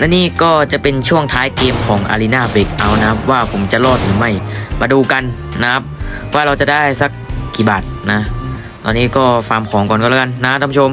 และนี่ก็จะเป็นช่วงท้ายเกมของ Arena Breakout นะครับว่าผมจะรอดหรือไม่ มาดูกันนะครับ ว่าเราจะได้สักกี่บาทนะ ตอนนี้ก็ฟาร์มของก่อนก็แล้วกันนะท่านผู้ชม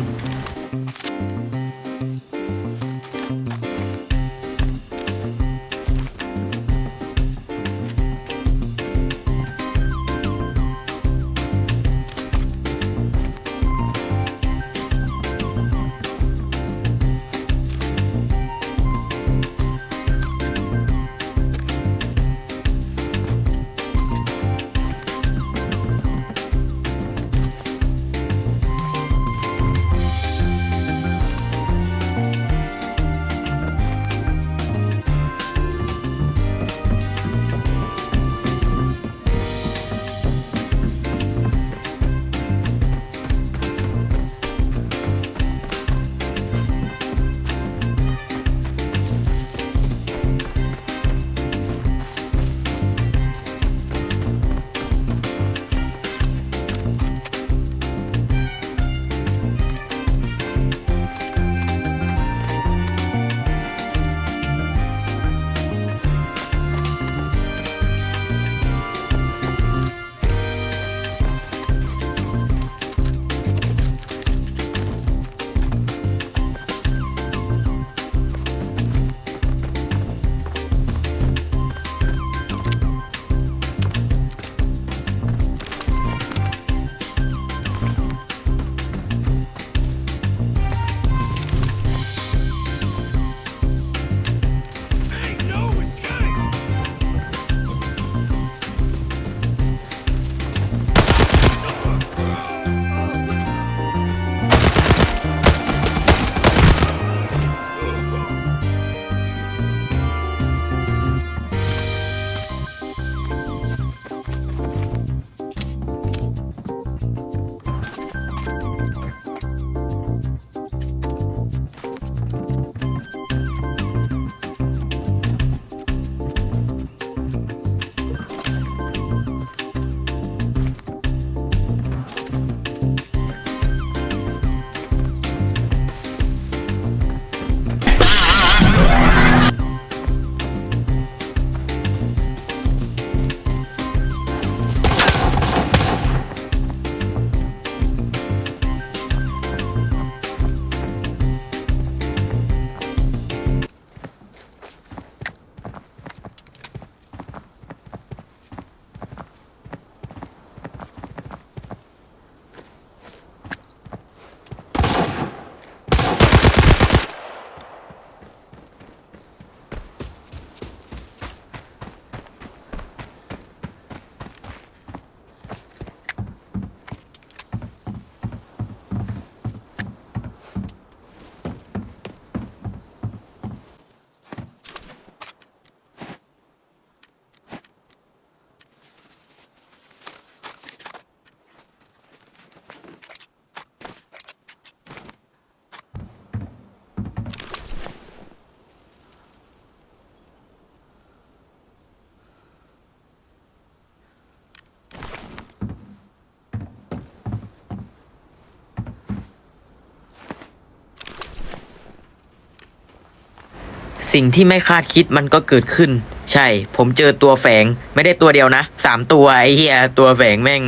สิ่งที่ไม่คาดคิดมันก็เกิดขึ้น ใช่ ผมเจอตัวแฝงไม่ได้ตัวเดียวนะสามตัวไอ้เหี้ยตัวแฝงแม่ง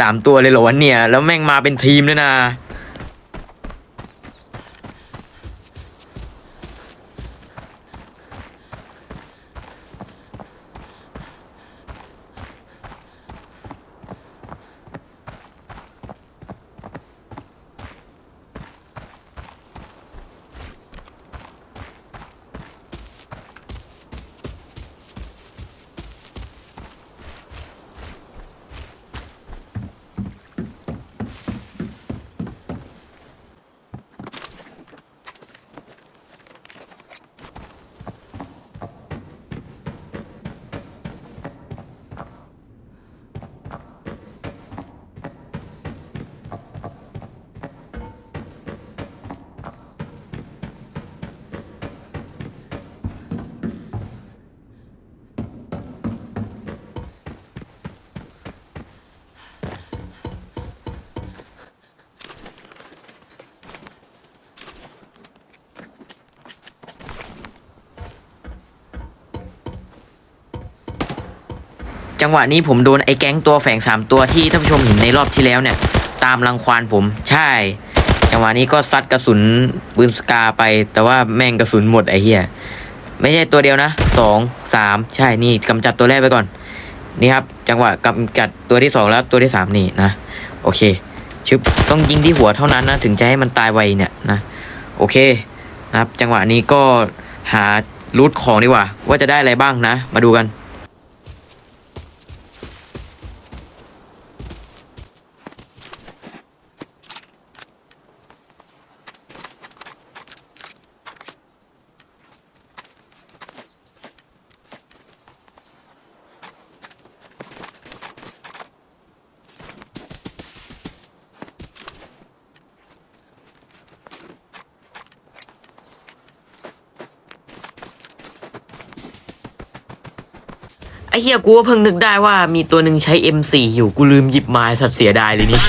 สามตัวเลยเหรอวะเนี่ย แล้วแม่งมาเป็นทีมด้วยนะ จังหวะนี้ผมโดนไอ้แก๊งตัวแฝงสามตัวที่ท่านผู้ชมเห็นในรอบที่แล้วเนี่ย ตามรังควานผมใช่ จังหวะนี้ก็ซัดกระสุนปืนสกาไป แต่ว่าแม่งกระสุนหมดไอ้เหี้ยไม่ใช่ตัวเดียวนะสองสามใช่นี่กำจัดตัวแรกไปก่อน นี่ครับ จังหวะกำจัดตัวที่สองแล้วตัวที่สามนี่นะ โอเคชึบต้องยิงที่หัวเท่านั้นนะ ถึงจะให้มันตายไวเนี่ยนะ โอเคนะครับ จังหวะนี้ก็หารูทของดีกว่า ว่าจะได้อะไรบ้างนะ มาดูกัน ไอ้เฮียกูก็เพิ่งนึกได้ว่ามีตัวหนึ่งใช้ M4 อยู่กูลืมหยิบมาสัตว์เสียดายเลยนี่